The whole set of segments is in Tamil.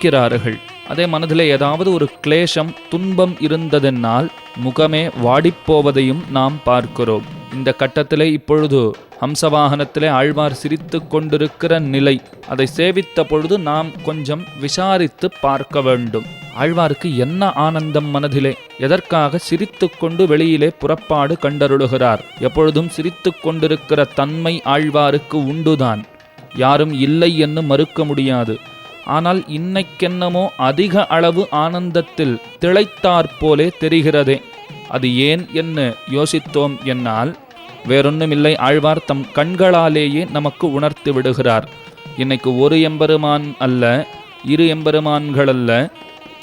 நிற்கிறார்கள் அதே மனதிலே ஏதாவது ஒரு கிளேஷம் துன்பம் இருந்ததென்னால் முகமே வாடிப்போவதையும் நாம் பார்க்கிறோம். இந்த கட்டத்திலே இப்பொழுது ஹம்சவாகனத்திலே ஆழ்வார் சிரித்து கொண்டிருக்கிற நிலை. அதை சேவித்த பொழுது நாம் கொஞ்சம் விசாரித்து பார்க்க வேண்டும். ஆழ்வாருக்கு என்ன ஆனந்தம் மனதிலே? எதற்காக சிரித்து கொண்டு வெளியிலே புறப்பாடு கண்டருளுகிறார்? எப்பொழுதும் சிரித்து கொண்டிருக்கிற தன்மை ஆழ்வாருக்கு உண்டுதான். யாரும் இல்லை என்று மறுக்க முடியாது. ஆனால் இன்னைக்கென்னமோ அதிக அளவு ஆனந்தத்தில் திளைத்தாற்போலே தெரிகிறதே. அது ஏன் என்று யோசித்தோம் என்னால். வேறொன்னுமில்லை ஆழ்வார் தம் கண்களாலேயே நமக்கு உணர்த்தி விடுகிறார். இன்னைக்கு ஒரு எம்பெருமான் அல்ல இரு எம்பெருமான்கள் அல்ல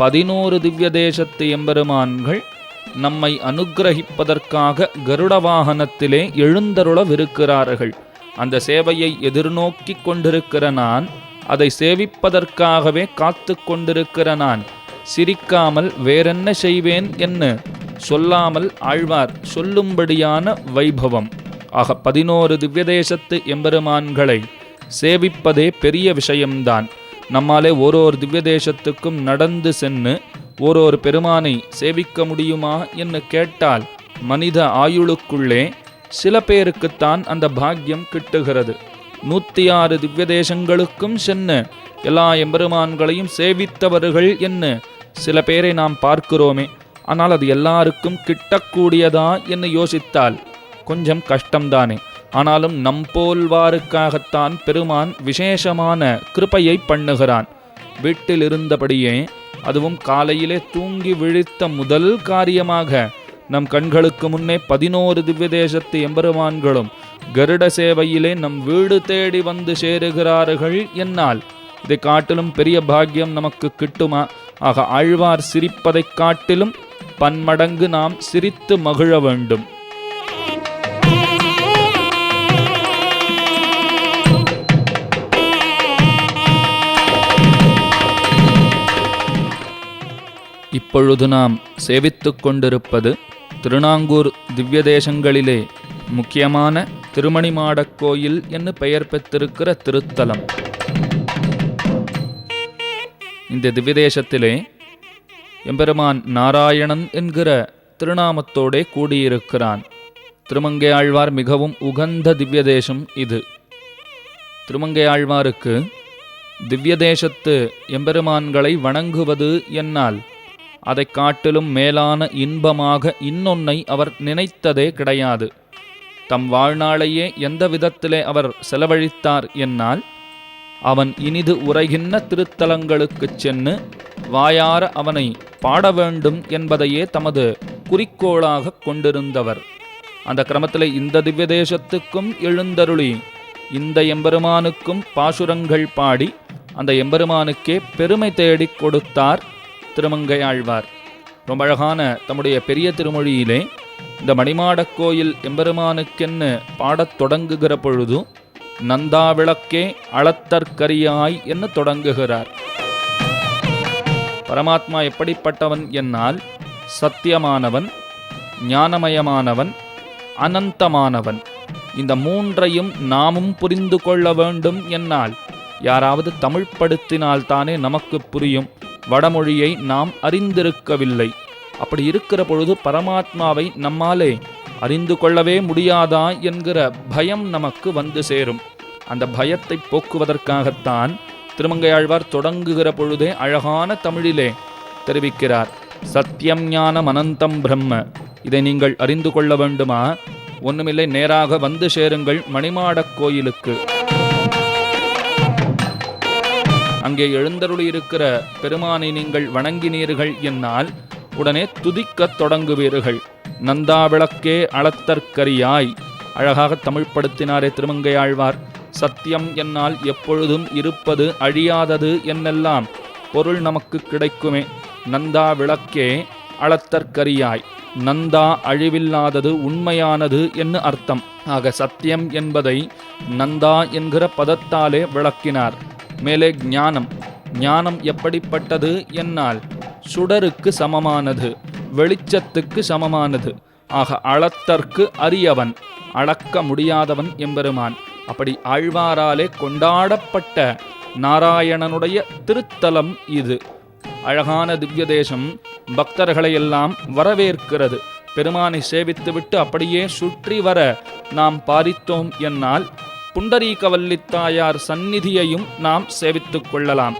பதினோரு திவ்ய தேசத்து எம்பெருமான்கள் நம்மை அனுக்கிரகிப்பதற்காக கருட வாகனத்திலே எழுந்தருளவிருக்கிறார்கள். அந்த சேவையை எதிர்நோக்கி கொண்டிருக்கிற நான் அதை சேவிப்பதற்காகவே காத்து கொண்டிருக்கிற நான் சிரிக்காமல் வேறென்ன செய்வேன் என்று சொல்லாமல் ஆழ்வார் சொல்லும்படியான வைபவம். ஆக பதினோரு திவ்யதேசத்து எம்பெருமான்களை சேவிப்பதே பெரிய விஷயம்தான். நம்மாலே ஓரோரு திவ்யதேசத்துக்கும் நடந்து சென்று ஓரோரு பெருமானை சேவிக்க முடியுமா என்று கேட்டால் மனித ஆயுளுக்குள்ளே சில பேருக்குத்தான் அந்த பாக்கியம் கிட்டுகிறது. நூற்றி ஆறு திவ்ய தேசங்களுக்கும் சென்று எல்லா எம்பெருமான்களையும் சேவித்தவர்கள் என்ன சில பேரை நாம் பார்க்கிறோமே. ஆனால் அது எல்லாருக்கும் கிட்டக்கூடியதா என்று யோசித்தால் கொஞ்சம் கஷ்டம்தானே. ஆனாலும் நம் போல்வாருக்காகத்தான் பெருமான் விசேஷமான கிருபையை பண்ணுகிறான். வீட்டில் இருந்தபடியே அதுவும் காலையிலே தூங்கி விழித்த முதல் காரியமாக நம் கண்களுக்கு முன்னே பதினோரு திவ்ய தேசத்து எம்பெருமான்களும் கருட சேவையிலே நம் வீடு தேடி வந்து சேருகிறார்கள் என்னால். இதை காட்டிலும் பெரிய பாக்கியம் நமக்கு கிட்டுமா? ஆக ஆழ்வார் சிரிப்பதைக் காட்டிலும் பன்மடங்கு நாம் சிரித்து மகிழ வேண்டும். இப்பொழுது நாம் சேவித்துக் கொண்டிருப்பது திருநாங்கூர் திவ்ய தேசங்களிலே முக்கியமான திருமணிமாடக் கோயில் என்று பெயர் பெற்றிருக்கிற திருத்தலம். இந்த திவ்யதேசத்திலே எம்பெருமான் நாராயணன் என்கிற திருநாமத்தோடே கூடியிருக்கிறான். திருமங்கை ஆழ்வார் மிகவும் உகந்த திவ்யதேசம் இது. திருமங்கை ஆழ்வாருக்கு திவ்யதேசத்து எம்பெருமான்களை வணங்குவது என்னால் அதைக் காட்டிலும் மேலான இன்பமாக இன்னொன்னை அவர் நினைத்ததே கிடையாது. தம் வாழ்நாளையே எந்த விதத்திலே அவர் செலவழித்தார் என்னால் அவன் இனிது உரைகின்ற திருத்தலங்களுக்குச் சென்று வாயார அவனை பாட வேண்டும் என்பதையே தமது குறிக்கோளாக கொண்டிருந்தவர். அந்த கிரமத்தில் இந்த திவ்ய தேசத்துக்கும் எழுந்தருளி இந்த எம்பெருமானுக்கும் பாசுரங்கள் பாடி அந்த எம்பெருமானுக்கே பெருமை தேடிக் கொடுத்தார் திருமங்கை ஆழ்வார் ரொம்ப அழகான தம்முடைய பெரிய திருமொழியிலே இந்த மணிமாடக் கோயில் எம்பெருமானுக்கென்னு பாடத் தொடங்குகிற பொழுது நந்தா விளக்கே அளத்தற்கரியாய் என்று தொடங்குகிறார். பரமாத்மா எப்படிப்பட்டவன் என்னால்? சத்தியமானவன் ஞானமயமானவன் அனந்தமானவன். இந்த மூன்றையும் நாமும் புரிந்து கொள்ள வேண்டும் என்னால். யாராவது தமிழ்படுத்தினால்தானே நமக்கு புரியும். வடமொழியை நாம் அறிந்திருக்கவில்லை. அப்படி இருக்கிற பொழுது பரமாத்மாவை நம்மாலே அறிந்து கொள்ளவே முடியாதா என்கிற பயம் நமக்கு வந்து சேரும். அந்த பயத்தை போக்குவதற்காகத்தான் திருமங்கையாழ்வார் தொடங்குகிற பொழுதே அழகான தமிழிலே தெரிவிக்கிறார். சத்தியம் ஞானம் அனந்தம் பிரம்ம. இதை நீங்கள் அறிந்து கொள்ள வேண்டுமா? ஒன்றுமில்லை நேராக வந்து சேருங்கள் மணிமாடக் கோயிலுக்கு. அங்கே எழுந்தருளி இருக்கிற பெருமானை நீங்கள் வணங்கினீர்கள் என்னால் உடனே துதிக்கத் தொடங்குவீர்கள். நந்தா விளக்கே அளத்தற்கரியாய் அழகாக தமிழ்படுத்தினாரே திருமங்கையாழ்வார். சத்தியம் என்னால் எப்பொழுதும் இருப்பது அழியாதது என்னெல்லாம்? பொருள் நமக்கு கிடைக்குமே. நந்தா விளக்கே அளத்தற்கரியாய். நந்தா அழிவில்லாதது உண்மையானது என்று அர்த்தம். ஆக சத்தியம் என்பதை நந்தா என்கிற பதத்தாலே விளக்கினார். மேலே ஞானம். ஞானம் எப்படிப்பட்டது என்னால்? சுடருக்கு சமமானது வெளிச்சத்துக்கு சமமானது. ஆக அளத்தற்கு அரியவன் அளக்க முடியாதவன் எம்பெருமான். அப்படி ஆழ்வாராலே கொண்டாடப்பட்ட நாராயணனுடைய திருத்தலம் இது. அழகான திவ்ய தேசம் பக்தர்களையெல்லாம் வரவேற்கிறது. பெருமானை சேவித்துவிட்டு அப்படியே சுற்றி வர நாம் பாரித்தோம் என்னால் புண்டரீகவல்லித்தாயார் சந்நிதியையும் நாம் சேவித்துக் கொள்ளலாம்.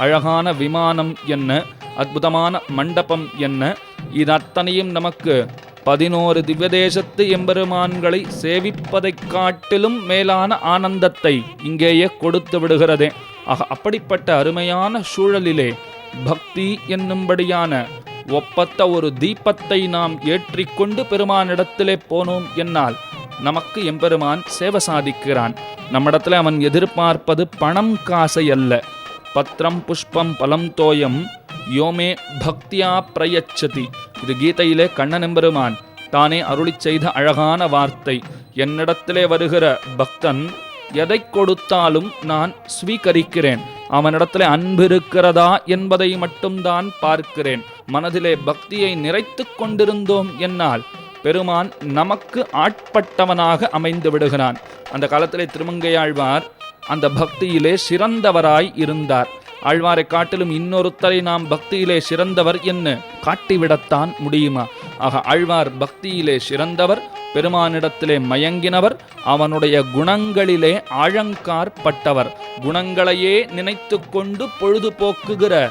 அழகான விமானம் என்ன? அற்புதமான மண்டபம் என்ன? இது அத்தனையும் நமக்கு பதினோரு திவ்யதேசத்து எம்பெருமான்களை சேவிப்பதைக் காட்டிலும் மேலான ஆனந்தத்தை இங்கேயே கொடுத்து விடுகிறதே. ஆக அப்படிப்பட்ட அருமையான சூழலிலே பக்தி என்னும்படியான ஒப்பத்த ஒரு தீபத்தை நாம் ஏற்றிக்கொண்டு பெருமானிடத்திலே போனோம் என்னால் நமக்கு எம்பெருமான் சேவை சாதிக்கிறான். நம்மிடத்தில் அவன் எதிர்பார்ப்பது பணம் காசை அல்ல. பத்திரம் புஷ்பம் பலம் தோயம் யோமே பக்தியா பிரயச்சதி. இது கீதையிலே கண்ணனம்பெருமான் தானே அருளிச் செய்த அழகான வார்த்தை. என்னிடத்திலே வருகிற பக்தன் எதை கொடுத்தாலும் நான் ஸ்வீகரிக்கிறேன். அவனிடத்திலே அன்பு இருக்கிறதா என்பதை மட்டும்தான் பார்க்கிறேன். மனதிலே பக்தியை நிறைத்து கொண்டிருந்தோம் என்னால் பெருமான் நமக்கு ஆட்பட்டவனாக அமைந்து விடுகிறான். அந்த காலத்திலே திருமங்கையாழ்வார் அந்த பக்தியிலே சிறந்தவராய் இருந்தார். ஆழ்வாரை காட்டிலும் இன்னொருத்தரை நாம் பக்தியிலே சிறந்தவர் என்று காட்டிவிடத்தான் முடியுமா? ஆக ஆழ்வார் பக்தியிலே சிறந்தவர் பெருமானிடத்திலே மயங்கினவர் அவனுடைய குணங்களிலே ஆழங்காற்பட்டவர் குணங்களையே நினைத்து கொண்டு பொழுதுபோக்குகிற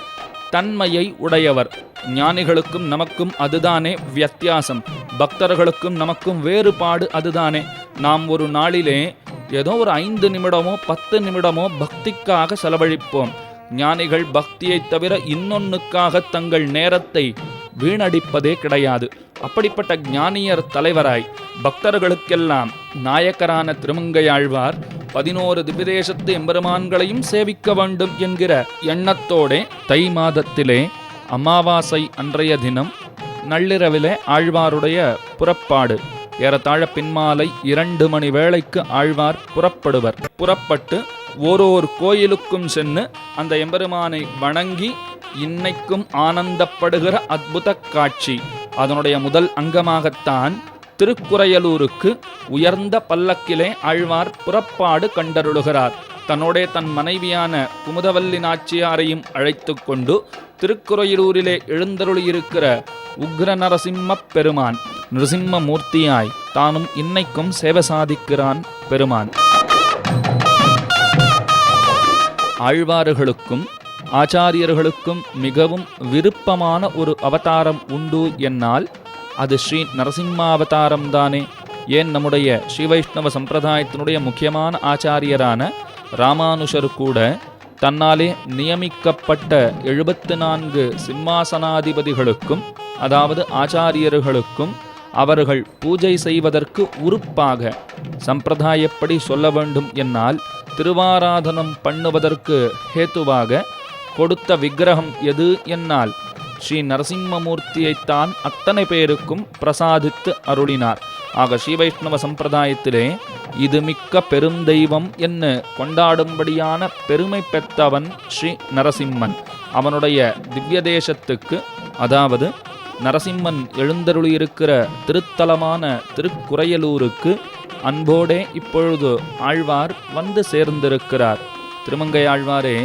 தன்மையை உடையவர். ஞானிகளுக்கும் நமக்கும் அதுதானே வித்தியாசம். பக்தர்களுக்கும் நமக்கும் வேறுபாடு அதுதானே. நாம் ஒரு நாளிலே ஏதோ ஒரு ஐந்து நிமிடமோ பத்து நிமிடமோ பக்திக்காக செலவழிப்போம். ஞானிகள் பக்தியைத் தவிர இன்னொன்னுக்காக தங்கள் நேரத்தை வீணடிப்பதே கிடையாது. அப்படிப்பட்ட ஞானியர் தலைவராய் பக்தர்களுக்கெல்லாம் நாயக்கரான திருமங்கையாழ்வார் பதினோரு திவ்யதேசத்து எம்பெருமான்களையும் சேவிக்க வேண்டும் என்கிற எண்ணத்தோடே தை மாதத்திலே அமாவாசை அன்றைய தினம் நள்ளிரவிலே ஆழ்வாருடைய புறப்பாடு. ஏறத்தாழ பின்மாலை இரண்டு மணி வேளைக்கு ஆழ்வார் புறப்படுவர். புறப்பட்டு ஓரோர் கோயிலுக்கும் சென்று அந்த எம்பெருமானை வணங்கி இன்னைக்கும் ஆனந்தப்படுகிற அற்புத காட்சி. அதனுடைய முதல் அங்கமாகத்தான் திருக்குறையலூருக்கு உயர்ந்த பல்லக்கிலே ஆழ்வார் புறப்பாடு கண்டருளுகிறார். தன்னோடே தன் மனைவியான குமுதவல்லி நாச்சியாரையும் அழைத்து கொண்டு திருக்குறையலூரிலே எழுந்தருளியிருக்கிற உக்ர நரசிம்மப் பெருமான் நிருசிம்ம மூர்த்தியாய் தானும் இன்னைக்கும் சேவை சாதிக்கிறான் பெருமான். ஆழ்வார்களுக்கும் ஆச்சாரியர்களுக்கும் மிகவும் விருப்பமான ஒரு அவதாரம் உண்டு என்னால் அது ஸ்ரீ நரசிம்மாவதாரம் தானே. ஏன் நம்முடைய ஸ்ரீ வைஷ்ணவ சம்பிரதாயத்தினுடைய முக்கியமான ஆச்சாரியரான ராமானுஷர் கூட தன்னாலே நியமிக்கப்பட்ட எழுபத்து நான்கு சிம்மாசனாதிபதிகளுக்கும் அதாவது ஆச்சாரியர்களுக்கும் அவர்கள் பூஜை செய்வதற்கு உறுப்பாக சம்பிரதாயப்படி சொல்ல வேண்டும் என்னால் திருவாராதனம் பண்ணுவதற்கு ஹேத்துவாக கொடுத்த விக்கிரகம் எது என்னால்? ஸ்ரீ நரசிம்மமூர்த்தியைத்தான் அத்தனை பேருக்கும் பிரசாதித்து அருளினார். ஆக ஸ்ரீ வைஷ்ணவ சம்பிரதாயத்திலே இது மிக்க பெருந்தெய்வம் என்று கொண்டாடும்படியான பெருமை பெற்றவன் ஸ்ரீ நரசிம்மன். அவனுடைய திவ்ய தேசத்துக்கு அதாவது நரசிம்மன் எழுந்தருளியிருக்கிற திருத்தலமான திருக்குறையலூருக்கு அன்போடே இப்பொழுது ஆழ்வார் வந்து சேர்ந்திருக்கிறார். திருமங்கை ஆழ்வாரே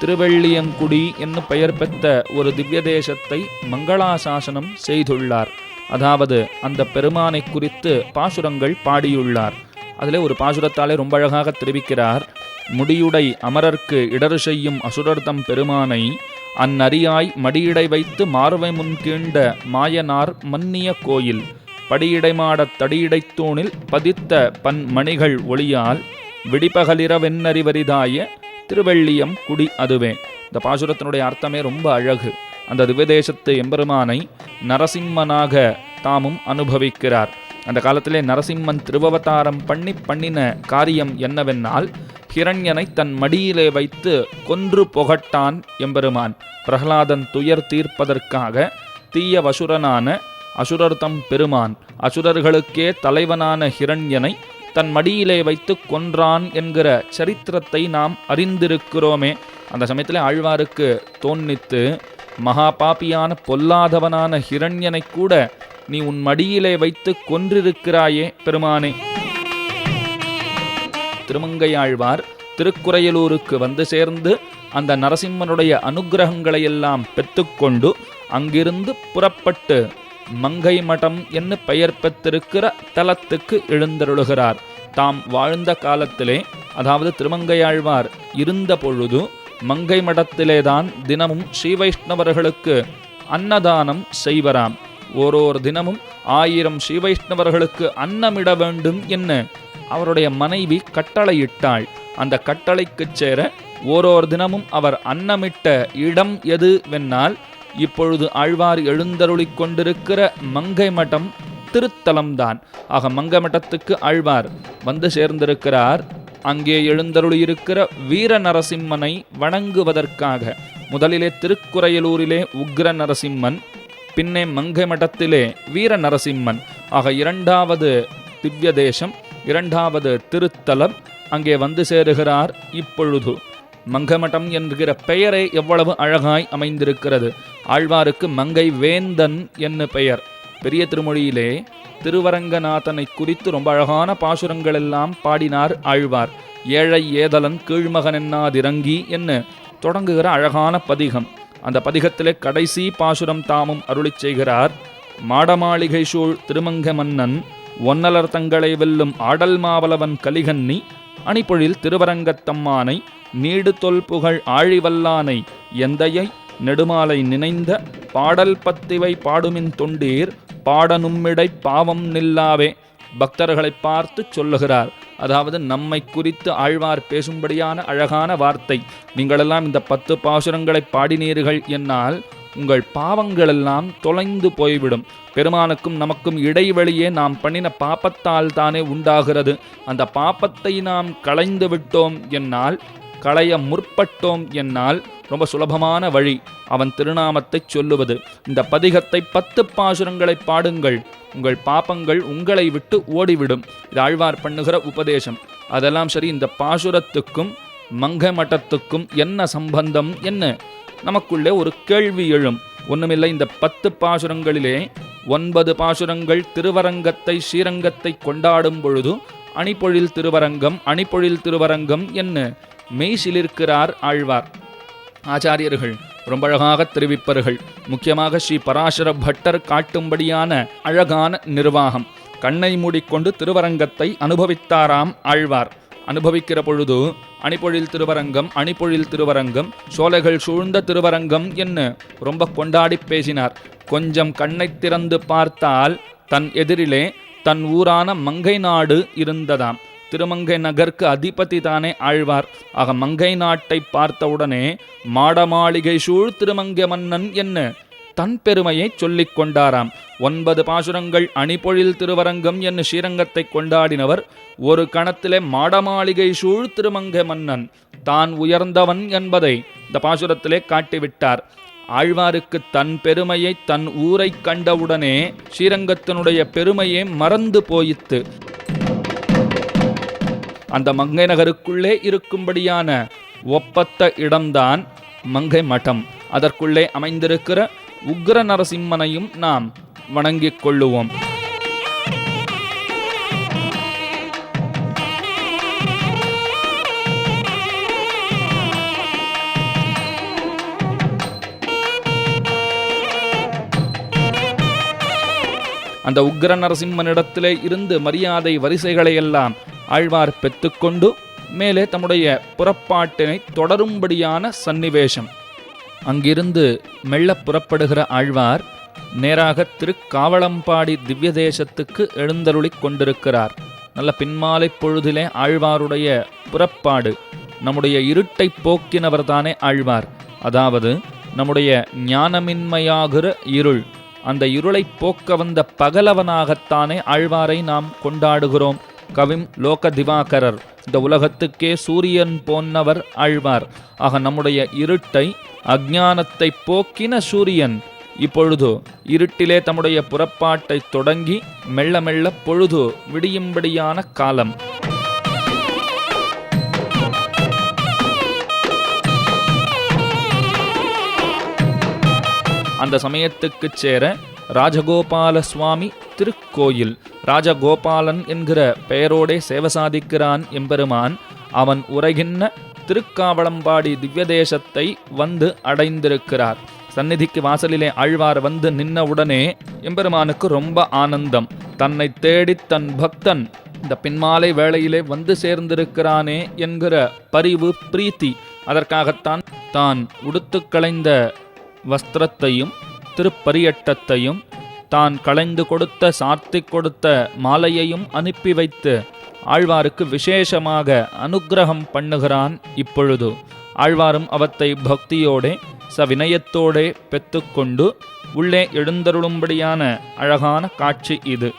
திருவெள்ளியங்குடி என்று பெயர் பெற்ற ஒரு திவ்ய தேசத்தை மங்களாசாசனம் செய்துள்ளார். அதாவது அந்த பெருமானை குறித்து பாசுரங்கள் பாடியுள்ளார். அதிலே ஒரு பாசுரத்தாலே ரொம்ப அழகாக தெரிவிக்கிறார் முடியுடை அமரர்க்கு இடறு செய்யும் அசுரர்தம் பெருமானை அந்நரியாய் மடியிடை வைத்து மார்வை முன்கீண்ட மாயனார் மன்னிய கோயில் படியிடைமாடத் தடியிடைத்தூணில் பதித்த பன் மணிகள் ஒளியால் விடிபகலிரவென்னறிவரிதாய திருவெள்ளியம் குடி அதுவே. இந்த பாசுரத்தினுடைய அர்த்தமே ரொம்ப அழகு. அந்த திவ்யதேசத்து எம்பெருமானை நரசிம்மனாக தாமும் அனுபவிக்கிறார். அந்த காலத்திலே நரசிம்மன் திருவவதாரம் பண்ணி பண்ணின காரியம் என்னவென்னால் ஹிரண்யனை தன் மடியிலே வைத்து கொன்று புகட்டான் எம்பெருமான். பிரகலாதன் துயர் தீர்ப்பதற்காக தீய வசுரனான அசுரர்தம் பெருமான் அசுரர்களுக்கே தலைவனான ஹிரண்யனை தன் மடியிலே வைத்து கொன்றான் என்கிற சரித்திரத்தை நாம் அறிந்திருக்கிறோமே. அந்த சமயத்தில் ஆழ்வாருக்கு தோன்னித்து மகா பாப்பியான பொல்லாதவனான ஹிரண்யனை கூட நீ உன் மடியிலே வைத்து கொன்றிருக்கிறாயே பெருமானே. திருமங்கையாழ்வார் திருக்குறையலூருக்கு வந்து சேர்ந்து அந்த நரசிம்மனுடைய அனுக்கிரகங்களை எல்லாம் பெற்றுக்கொண்டு அங்கிருந்து புறப்பட்டு மங்கை மடம் என்று பெயர் பெற்றிருக்கிற தலத்துக்கு எழுந்தருளுகிறார். தாம் வாழ்ந்த காலத்திலே அதாவது திருமங்கையாழ்வார் இருந்த பொழுது மங்கை மடத்திலேதான் தினமும் ஸ்ரீ வைஷ்ணவர்களுக்கு அன்னதானம் செய்வராம். ஓரோர் தினமும் ஆயிரம் ஸ்ரீ வைஷ்ணவர்களுக்கு அன்னமிட வேண்டும் என்ன அவருடைய மனைவி கட்டளையிட்டாள். அந்த கட்டளைக்குச் சேர ஓரோர் தினமும் அவர் அன்னமிட்ட இடம் எது வென்னால் இப்பொழுது ஆழ்வார் எழுந்தருளிக் கொண்டிருக்கிற மங்கை மடம் திருத்தலம்தான். ஆக மங்கை மட்டத்துக்கு ஆழ்வார் வந்து சேர்ந்திருக்கிறார் அங்கே எழுந்தருளியிருக்கிற வீர நரசிம்மனை வணங்குவதற்காக. முதலிலே திருக்குறையலூரிலே உக்ர நரசிம்மன் பின்னே மங்கை மட்டத்திலே வீர நரசிம்மன் ஆக இரண்டாவது திவ்ய தேசம் இரண்டாவது திருத்தலம் அங்கே வந்து சேருகிறார் இப்பொழுது. மங்கமட்டம் என்கிற பெயரே எவ்வளவு அழகாய் அமைந்திருக்கிறது. ஆழ்வாருக்கு மங்கை வேந்தன் என்ன பெயர். பெரிய திருமொழியிலே திருவரங்கநாதனை குறித்து ரொம்ப அழகான பாசுரங்கள் எல்லாம் பாடினார் ஆழ்வார். ஏழை ஏதலன் கீழ்மகன் என்னாதிரங்கி என்ன? தொடங்குகிற அழகான பதிகம். அந்த பதிகத்திலே கடைசி பாசுரம் தாமும் அருளி செய்கிறார் மாடமாளிகை சூழ் திருமங்க மன்னன் ஒன்னலர் தங்களை வெல்லும் ஆடல் மாவலவன் கலிகன்னி அணிப்பொழில் திருவரங்கத்தம்மானை நீடு தொல் புகழ் ஆழிவல்லானை எந்தையை நெடுமாலை நினைந்த பாடல் பத்திவை பாடுமின் தொண்டீர் பாடனும்மிடை பாவம் நில்லாவே. பக்தர்களை பார்த்து சொல்லுகிறார். அதாவது நம்மை குறித்து ஆழ்வார் பேசும்படியான அழகான வார்த்தை. நீங்களெல்லாம் இந்த பத்து பாசுரங்களை பாடினீர்கள் என்னால் உங்கள் பாவங்களெல்லாம் தொலைந்து போய்விடும். பெருமானுக்கும் நமக்கும் இடைவெளியே நாம் பண்ணின பாப்பத்தால் தானே உண்டாகிறது. அந்த பாப்பத்தை நாம் களைந்து விட்டோம் என்னால் களைய முற்பட்டோம் என்னால் ரொம்ப சுலபமான வழி. அவன் திருநாமத்தை சொல்லுவது. இந்த பதிகத்தை பத்து பாசுரங்களை பாடுங்கள். உங்கள் பாப்பங்கள் உங்களை விட்டு ஓடிவிடும். இது ஆழ்வார் பண்ணுகிற உபதேசம். அதெல்லாம் சரி இந்த பாசுரத்துக்கும் மங்க மட்டத்துக்கும் என்ன சம்பந்தம் என்ன? நமக்குள்ளே ஒரு கேள்வி எழும். ஒன்றுமில்லை இந்த பத்து பாசுரங்களிலே ஒன்பது பாசுரங்கள் திருவரங்கத்தை ஸ்ரீரங்கத்தை கொண்டாடும் பொழுது அணிப்பொழில் திருவரங்கம் அணிப்பொழில் திருவரங்கம் என்ன? மெய்சிலிருக்கிறார் ஆழ்வார். ஆச்சாரியர்கள் ரொம்ப அழகாக தெரிவிப்பார்கள். முக்கியமாக ஸ்ரீ பராசர பட்டர் காட்டும்படியான அழகான நிர்வாகம். கண்ணை மூடிக்கொண்டு திருவரங்கத்தை அனுபவித்தாராம் ஆழ்வார். அனுபவிக்கிற பொழுது அணிப்பொழில் திருவரங்கம் அணிப்பொழில் திருவரங்கம் சோலைகள் சூழ்ந்த திருவரங்கம் என்று ரொம்ப கொண்டாடி பேசினார். கொஞ்சம் கண்ணை திறந்து பார்த்தால் தன் எதிரிலே தன் ஊரான மங்கை நாடு இருந்ததாம். திருமங்கை நகர்க்கு அதிபதி தானே ஆழ்வார். ஆக மங்கை நாட்டை பார்த்தவுடனே மாடமாளிகை சூழ் திருமங்கை மன்னன் என்ன? தன் பெருமையை சொல்லிக் கொண்டாராம். ஒன்பது பாசுரங்கள் அணிபொழில் திருவரங்கம் என்று ஸ்ரீரங்கத்தை கொண்டாடினவர் ஒரு கணத்திலே மாடமாளிகை சூழ் திருமங்கை மன்னன். தான் உயர்ந்தவன் என்பதை இந்த பாசுரத்திலே காட்டிவிட்டார். ஆழ்வாருக்கு தன் பெருமையை தன் ஊரை கண்டவுடனே ஸ்ரீரங்கத்தினுடைய பெருமையே மறந்து போயித்து அந்த மங்கை நகருக்குள்ளே இருக்கும்படியான ஒப்பத்த இடம்தான் மங்கை மட்டம் அதற்குள்ளே அமைந்திருக்கிற உக்ர நரசிம்மனையும் நாம் வணங்கிக் கொள்ளுவோம். அந்த உக்ர நரசிம்மனிடத்திலே இருந்து மரியாதை வரிசைகளை எல்லாம் ஆழ்வார் பெற்றுக்கொண்டு மேலே தம்முடைய புறப்பாட்டினை தொடரும்படியான சன்னிவேஷம் அங்கிருந்து மெல்ல புறப்படுகிற ஆழ்வார் நேராக திருக்காவளம்பாடி திவ்ய தேசத்துக்கு எழுந்தருளிக் கொண்டிருக்கிறார். நல்ல பின்மாலை பொழுதிலே ஆழ்வாருடைய புறப்பாடு நம்முடைய இருட்டை போக்கினவர்தானே ஆழ்வார். அதாவது நம்முடைய ஞானமின்மையாகிற இருள் அந்த இருளை போக்க வந்த பகலவனாகத்தானே ஆழ்வாரை நாம் கொண்டாடுகிறோம். கவிம் லோக திவாகரர் இந்த உலகத்துக்கே சூரியன் போன்னவர் ஆழ்வார். ஆக நம்முடைய இருட்டை அஜானத்தை போக்கின சூரியன். இப்பொழுது இருட்டிலே தம்முடைய புறப்பாட்டை தொடங்கி மெல்ல மெல்ல பொழுது விடியும்படியான காலம். அந்த சமயத்துக்குச் சேர ராஜகோபால சுவாமி திருக்கோயில். ராஜகோபாலன் என்கிற பெயரோடே சேவை சாதிக்கிறான் எம்பெருமான். அவன் உரைகின்ற திருக்காவளம்பாடி திவ்யதேசத்தை வந்து அடைந்திருக்கிறார். சந்நிதிக்கு வாசலிலே ஆழ்வார் வந்து நின்னவுடனே எம்பெருமானுக்கு ரொம்ப ஆனந்தம். தன்னை தேடித் தன் பக்தன் இந்த பின்மாலை வேளையிலே வந்து சேர்ந்திருக்கிறானே என்கிற பரிவு பிரீத்தி. அதற்காகத்தான் தான் உடுத்து களைந்த வஸ்திரத்தையும் திருப்பரியட்டத்தையும் தான் களைந்து கொடுத்த சார்த்தி கொடுத்த மாலையையும் அனுப்பி வைத்து ஆழ்வாருக்கு விசேஷமாக அனுக்கிரகம் பண்ணுகிறான் இப்பொழுது. ஆழ்வாரும் அவத்தை பக்தியோடே சவினயத்தோடே பெற்றுக்கொண்டு உள்ளே எழுந்தருளும்படியான அழகான காட்சி இது.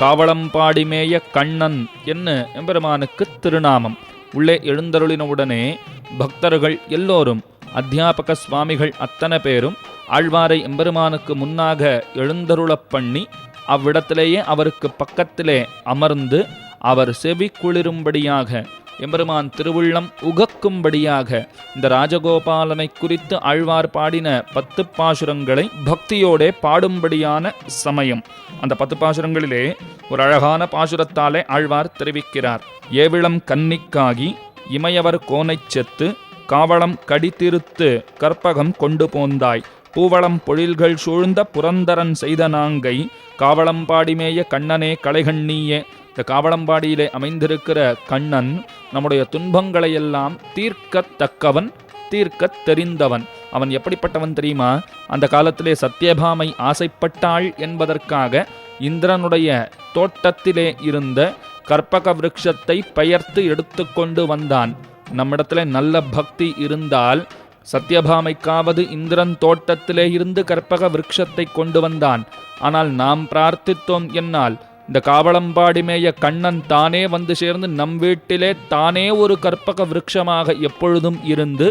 காவளம்பாடிமேய கண்ணன் என்ன எம்பெருமானுக்கு திருநாமம். உள்ளே எழுந்தருளினவுடனே பக்தர்கள் எல்லோரும் அத்தியாபக சுவாமிகள் அத்தனை பேரும் ஆழ்வாரை எம்பெருமானுக்கு முன்னாக எழுந்தருளப் பண்ணி அவ்விடத்திலேயே அவருக்கு பக்கத்திலே அமர்ந்து அவர் செவி குளிரும்படியாக எம்பெருமான் திருவுள்ளம் உகக்கும்படியாக இந்த ராஜகோபாலனை குறித்து ஆழ்வார் பாடின பத்து பாசுரங்களை பக்தியோடே பாடும்படியான சமயம். அந்த பத்து பாசுரங்களிலே ஒரு அழகான பாசுரத்தாலே ஆழ்வார் தெரிவிக்கிறார். ஏவிளம் கன்னிக்காகி இமையவர் கோனைச் செத்து காவளம் கடித்திருத்து கற்பகம் கொண்டு போந்தாய். பூவளம் பொழில்கள் சூழ்ந்த புரந்தரன் செய்த நாங்கை காவளம் பாடிமேய கண்ணனே களைகண்ணீயே இந்த காவளம்பாடியிலே அமைந்திருக்கிற கண்ணன் நம்முடைய துன்பங்களையெல்லாம் தீர்க்கத்தக்கவன் தீர்க்கத் தெரிந்தவன் அவன் எப்படிப்பட்டவன் தெரியுமா? அந்த காலத்திலே சத்யபாமை ஆசைப்பட்டாள் என்பதற்காக இந்திரனுடைய தோட்டத்திலே இருந்த கற்பக விருட்சத்தை பெயர்த்து எடுத்துக்கொண்டு வந்தான். நம்மிடத்துல நல்ல பக்தி இருந்தால் சத்யபாமைக்காவது இந்திரன் தோட்டத்திலே இருந்து கற்பக விருட்சத்தை கொண்டு வந்தான். ஆனால் நாம் பிரார்த்தித்தோம் என்னால் இந்த காவளம்பாடிமேய கண்ணன் தானே வந்து சேர்ந்து நம் வீட்டிலே தானே ஒரு கற்பக விருட்சமாக எப்பொழுதும் இருந்து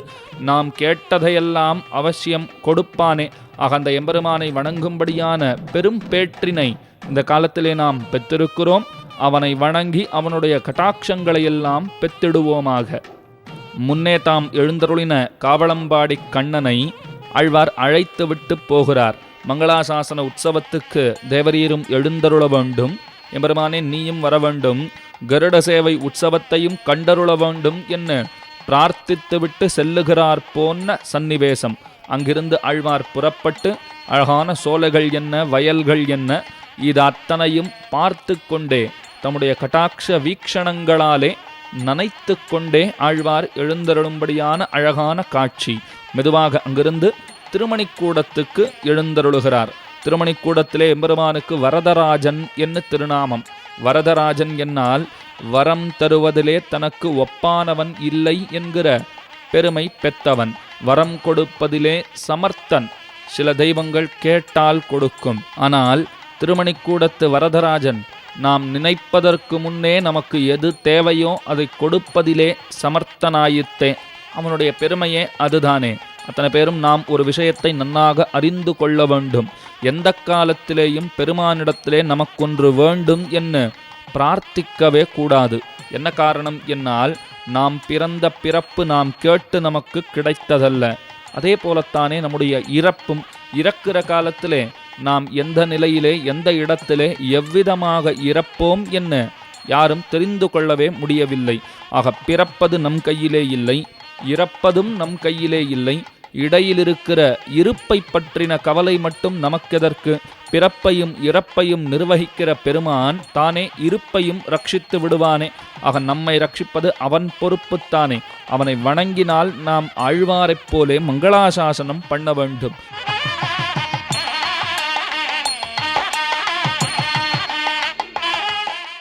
நாம் கேட்டதையெல்லாம் அவசியம் கொடுப்பானே. ஆக அந்த எம்பெருமானை வணங்கும்படியான பெரும் பேற்றினை இந்த காலத்திலே நாம் பெற்றிருக்கிறோம். அவனை வணங்கி அவனுடைய கட்டாட்சங்களை எல்லாம் பெத்திடுவோமாக முன்னே தாம் எழுந்தருளின காவளம்பாடி கண்ணனை ஆழ்வார் அழைத்து விட்டு போகிறார். மங்களாசாசன உற்சவத்துக்கு தேவரீரும் எழுந்தருள வேண்டும். எம்பெருமானே நீயும் வர வேண்டும். கருட சேவை உற்சவத்தையும் கண்டருள வேண்டும் என்று பிரார்த்தித்துவிட்டு செல்லுகிறார் போன்ன சந்நிவேசம். அங்கிருந்து ஆழ்வார் புறப்பட்டு அழகான சோலைகள் என்ன வயல்கள் என்ன இது அத்தனையும் பார்த்து கொண்டே தம்முடைய கட்டாட்ச வீக்ஷணங்களாலே நனைத்து கொண்டே ஆழ்வார் எழுந்தருளும்படியான அழகான காட்சி. மெதுவாக அங்கிருந்து திருமணிக்கூடத்துக்கு எழுந்தருளுகிறார். திருமணிக்கூடத்திலே எம்பெருமானுக்கு வரதராஜன் என்ன திருநாமம். வரதராஜன் என்னால் வரம் தருவதிலே தனக்கு ஒப்பானவன் இல்லை என்கிற பெருமை பெற்றவன் வரம் கொடுப்பதிலே சமர்த்தன். சில தெய்வங்கள் கேட்டால் கொடுக்கும். ஆனால் திருமணிக்கூடத்து வரதராஜன் நாம் நினைப்பதற்கு முன்னே நமக்கு எது தேவையோ அதை கொடுப்பதிலே சமர்த்தனாயித்தே அவனுடைய பெருமையே அதுதானே. அத்தனை பேரும் நாம் ஒரு விஷயத்தை நன்னாக அறிந்து கொள்ள வேண்டும். எந்த காலத்திலேயும் பெருமானிடத்திலே நமக்கொன்று வேண்டும் என்று பிரார்த்திக்கவே கூடாது. என்ன காரணம் என்னால்? நாம் பிறந்த பிறப்பு நாம் கேட்டு நமக்கு கிடைத்ததல்ல. அதே போலத்தானே நம்முடைய இறப்பும் இறக்கிற காலத்திலே நாம் எந்த நிலையிலே எந்த இடத்திலே எவ்விதமாக இறப்போம் என்ன யாரும் தெரிந்து கொள்ளவே முடியவில்லை. ஆக பிறப்பது நம் கையிலே இல்லை. இறப்பதும் நம் கையிலே இல்லை. இடையிலிருக்கிற இருப்பை பற்றின கவலை மட்டும் நமக்கெதற்கு? பிறப்பையும் இறப்பையும் நிர்வகிக்கிற பெருமான் தானே இருப்பையும் ரட்சித்து விடுவானே. அவன் நம்மை ரட்சிப்பது அவன் பொறுப்புத்தானே. அவனை வணங்கினால் நாம் ஆழ்வாரைப் போலே மங்களாசாசனம் பண்ண வேண்டும்.